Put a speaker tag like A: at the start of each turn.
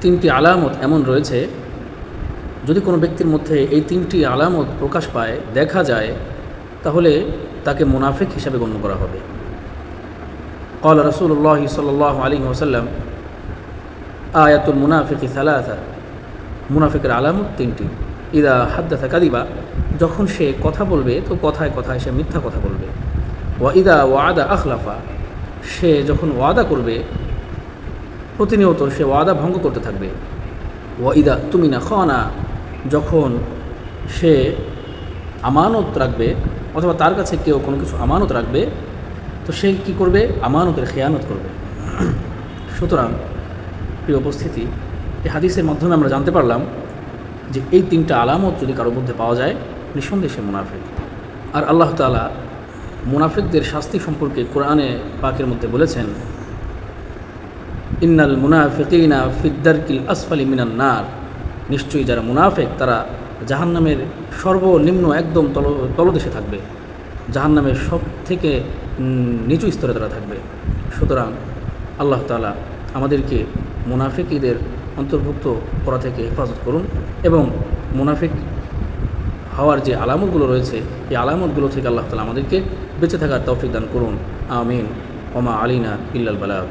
A: তিনটি আলামত এমন রয়েছে যদি কোনো ব্যক্তির মধ্যে এই তিনটি আলামত প্রকাশ পায় দেখা যায় তাহলে তাকে মুনাফিক হিসাবে গণ্য করা হবে قال رسول الله صلى الله عليه وسلم আয়াতুল মুনাফিক সালাথা মুনাফিকের আলামত তিনটি ইদা হাদ্দাথা কাদিবা যখন সে কথা বলবে তো কথায় কথায় সে মিথ্যা কথা বলবে ওয়া ইদা ওয়াদা আখলাফা সে যখন ওয়াদা করবে প্রতিনিয়ত সে ওয়াদা ভঙ্গ করতে থাকবে। ওয়া ইদা তুমি না খানা, যখন সে আমানত রাখবে, অথবা তার কাছে কেউ কোনো কিছু আমানত রাখবে, তো সে কি করবে? আমানতের খেয়ানত করবে। সুতরাং, প্রিয় উপস্থিতি এই হাদিসের মাধ্যমে আমরা জানতে পারলাম যে এই তিনটা আলামত যদি কারোর মধ্যে পাওয়া যায়, নিঃসন্দেহে মুনাফিক। আর আল্লাহ তালা মুনাফিকদের শাস্তি সম্পর্কে কোরআনে পাকের মধ্যে বলেছেন ইন্নাল মুনাফিকিনা ফিদ্দারকিল আসফালি মিনান নার। নিশ্চয়ই যারা মুনাফেক, তারা জাহান্নামের সর্বনিম্ন একদম তল, তলদেশে থাকবে। জাহান্নামের সব থেকে নিচু স্তরে তারা থাকবে। সুতরাং আল্লাহ তালা আমাদেরকে মুনাফিকীদের অন্তর্ভুক্ত করা থেকে হেফাজত করুন এবং মুনাফিক হওয়ার যে আলামতগুলো রয়েছে, এই আলামতগুলো থেকে আল্লাহ তালা আমাদেরকে বেঁচে থাকার তৌফিক দান করুন। আমিন। ওমা আলিনা ইল্লাল বালাগ।